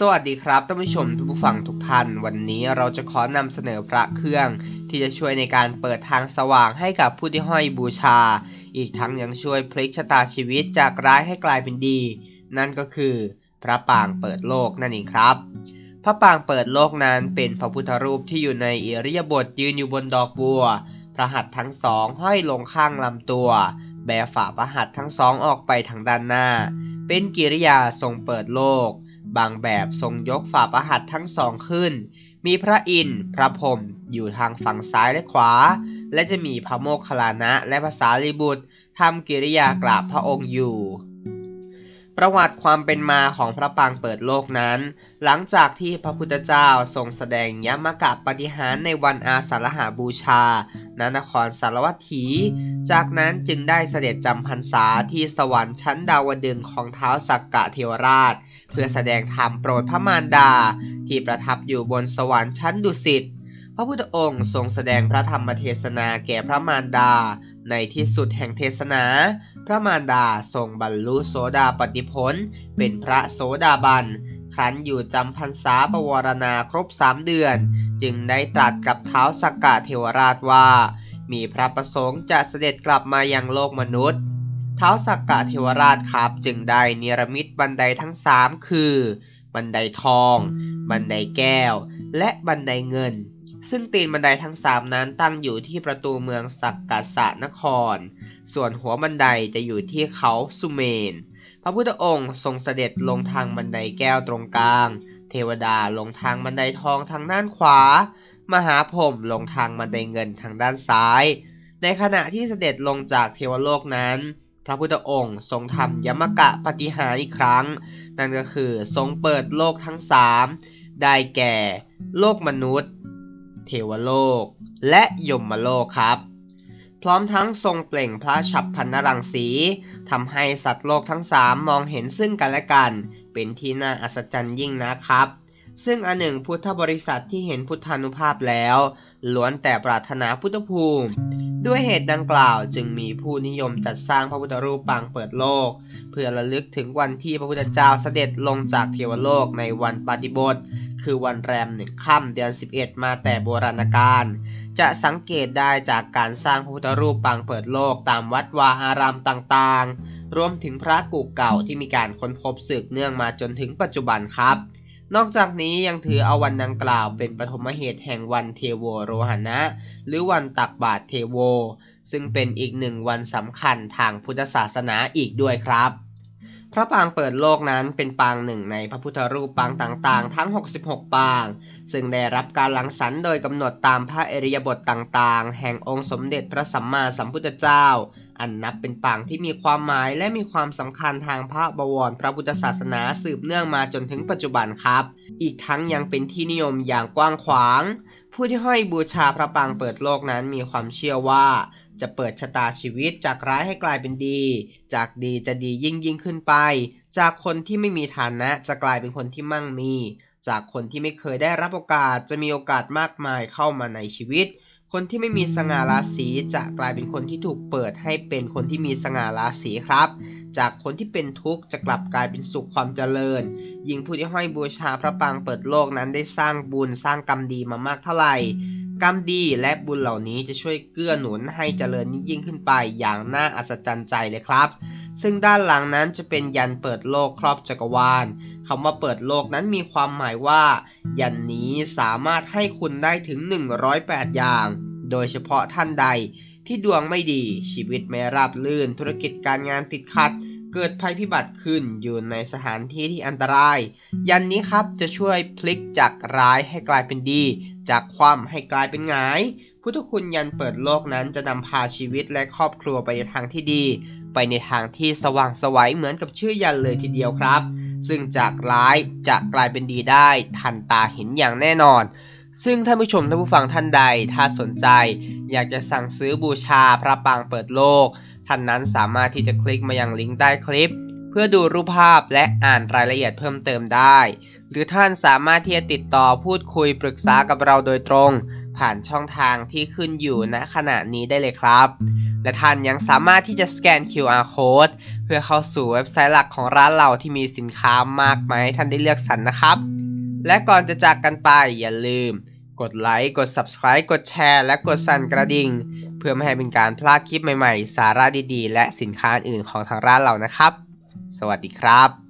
สวัสดีครับท่านผู้ชมทุกผู้ฟังทุกท่าน วันนี้เราจะขอนำเสนอพระเครื่อง ที่จะช่วยในการเปิดทางสว่างให้กับผู้ที่ห้อยบูชา อีกทั้งยังช่วยพลิกชะตาชีวิตจากร้ายให้กลายเป็นดี นั่นก็คือ พระปางเปิดโลกนั่นเองครับ พระปางเปิดโลกนั้นเป็นพระพุทธรูปที่อยู่ในอิริยาบถยืนอยู่บนดอกบัว พระหัตถ์ทั้งสองห้อยลงข้างลำตัว แบฝ่าพระหัตถ์ทั้งสองออกไปทางด้านหน้า เป็นกิริยาทรงเปิดโลก บางแบบทรงยกฝ่าประหัตถ์ทั้งสองขึ้น มีพระอินทร์พระพรหมอยู่ทางฝั่งซ้ายและขวา และจะมีพระโมคคัลลานะและภาษาลีบุตรทำกิริยากราบพระองค์อยู่ประวัติความเป็นมาของพระปางเปิดโลกนั้น หลังจากที่พระพุทธเจ้าทรงแสดงยมกะปฏิหารในวันอาสาฬหาบูชาณนครสารวัตถี จากนั้นจึงได้เสด็จจำพรรษาที่สวรรค์ชั้นดาวดึงของเท้าสักกะเทวราช เพื่อแสดงธรรมโปรดพระมารดา ที่ประทับอยู่บนสวรรค์ชั้นดุสิตพระพุทธองค์ทรงแสดงพระธรรมเทศนาแก่พระมารดา ในที่สุดแห่งเทศนา พระมารดาทรงบรรลุโสดาปติผลเป็นพระโสดาบันครั้นอยู่จำพรรษาประวรณาครบสามเดือน จึงได้ตรัสกับเท้าสักกะเทวราชว่า มีพระประสงค์จะเสด็จกลับมายังโลกมนุษย์ เท้าสักกะเทวราชครับจึงได้เนรมิตบันไดทั้งสามคือ บันไดทอง บันไดแก้ว และบันไดเงิน ซึ่งตีนบันไดทั้งสามนั้นตั้งอยู่ที่ประตูเมืองสักกะสะนคร ส่วนหัวบันไดจะอยู่ที่เขาสุเมน พระพุทธองค์ทรงเสด็จลงทางบันไดแก้วตรงกลาง เทวดาลงทางบันไดทองทางด้านขวา มหาพรมลงทางบันไดเงินทางด้านซ้าย ในขณะที่เสด็จลงจากเทวโลกนั้น พระพุทธองค์ทรงทำยมกะปฏิหารอีกครั้ง นั่นก็คือทรงเปิดโลกทั้งสามได้แก่ โลกมนุษย์ เทวโลก และยมโลกครับ พร้อมทั้งทรงเปล่งพระฉับพันนรังสีทำให้สัตว์โลกทั้งสามมองเห็นซึ่งกันและกัน เป็นที่น่าอัศจรรย์ยิ่งนะครับ ซึ่งอันหนึ่งพุทธบริษัทที่เห็นพุทธานุภาพแล้ว ล้วนแต่ปรารถนาพุทธภูมิ ด้วยเหตุดังกล่าวจึงมีผู้นิยมจัดสร้างพระพุทธรูปปางเปิดโลก เพื่อระลึกถึงวันที่พระพุทธเจ้าเสด็จลงจากเทวโลกในวันปฏิบทคือวันแรมหนึ่งค่ำเดือน 11 มาแต่โบราณกาลจะสังเกตได้จากการสร้างพระพุทธรูปปางเปิดโลกตามวัดวาอารามต่างๆ รวมถึงพระกู่เก่าที่มีการค้นพบสืบเนื่องมาจนถึงปัจจุบันครับ นอกจากนี้ยังถือเอาวันดังกล่าวเป็นปฐมเหตุแห่งวันเทโวโรหณะ หรือวันตักบาตรเทโว ซึ่งเป็นอีกหนึ่งวันสำคัญทางพุทธศาสนาอีกด้วยครับ พระปางเปิดโลกนั้นเป็นปางหนึ่งในพระพุทธรูปปางต่างๆ ทั้ง 66 ปาง ซึ่งได้รับการลังสรรค์โดยกำหนดตามพระเอริยบทต่างๆ แห่งองค์สมเด็จพระสัมมาสัมพุทธเจ้า อันนับเป็นปางที่มีความหมายและมีความสำคัญทางพระบวรพระพุทธศาสนาสืบเนื่องมาจนถึงปัจจุบันครับ อีกทั้งยังเป็นที่นิยมอย่างกว้างขวาง ผู้ที่ห้อยบูชาพระปางเปิดโลกนั้นมีความเชื่อว่า จะเปิดชะตาชีวิตจากร้ายให้กลายเป็นดี จากดีจะดียิ่งยิ่งขึ้นไป จากคนที่ไม่มีฐานะจะกลายเป็นคนที่มั่งมี จากคนที่ไม่เคยได้รับโอกาสจะมีโอกาสมากมายเข้ามาในชีวิต คนที่ไม่มีสง่าราศีจะกลายเป็นคนที่ถูกเปิดให้เป็นคนที่มีสง่าราศีครับ จากคนที่เป็นทุกข์จะกลับกลายเป็นสุขความเจริญ ยิ่งผู้ที่ห้อยบูชาพระปางเปิดโลกนั้นได้สร้างบุญสร้างกรรมดีมามากเท่าไหร่ กรรมดีและบุญเหล่านี้จะช่วยเกื้อหนุนให้เจริญยิ่งขึ้นไปอย่างน่าอัศจรรย์ใจเลยครับ ซึ่งด้านหลังนั้นจะเป็นยันเปิดโลกครอบจักรวาล คำว่าเปิดโลกนั้นมีความหมายว่า ยันนี้สามารถให้คุณได้ถึง 108 อย่าง โดยเฉพาะท่านใดที่ดวงไม่ดีชีวิตไม่ราบรื่น ธุรกิจการงานติดขัด เกิดภัยพิบัติขึ้นอยู่ในสถานที่ที่อันตราย ยันนี้ครับจะช่วยพลิกจากร้ายให้กลายเป็นดี จากความให้กลายเป็นหงาย พุทธคุณยันเปิดโลกนั้นจะนำพาชีวิตและครอบครัวไปในทางที่ดี ไปในทางที่สว่างสวัยเหมือนกับชื่อยันเลยทีเดียวครับ ซึ่งจากร้ายจะกลายเป็นดีได้ทันตาเห็นอย่างแน่นอน ซึ่งท่านผู้ชมท่านผู้ฟังท่านใดถ้าสนใจ อยากจะสั่งซื้อบูชาพระปางเปิดโลก ท่านนั้นสามารถที่จะคลิกมายังลิงก์ใต้คลิป เพื่อดูรูปภาพและอ่านรายละเอียดเพิ่มเติมได้ หรือท่านสามารถที่จะติดต่อพูดคุยปรึกษากับเราโดยตรง ผ่านช่องทางที่ขึ้นอยู่ณขณะนี้ได้เลยครับ และท่านยังสามารถที่จะสแกน QR code เพื่อเข้าสู่เว็บไซต์หลักของร้านเราที่มีสินค้ามากมายให้ท่านได้เลือกสรรนะครับ และก่อนจะจากกันไปอย่าลืม กดไลค์กด Subscribe กดแชร์ และกดสั่นกระดิ่ง เพื่อไม่ให้เป็นการพลาดคลิปใหม่ๆ สาระดีๆ และสินค้าอื่นของทางร้านเรานะครับ สวัสดีครับ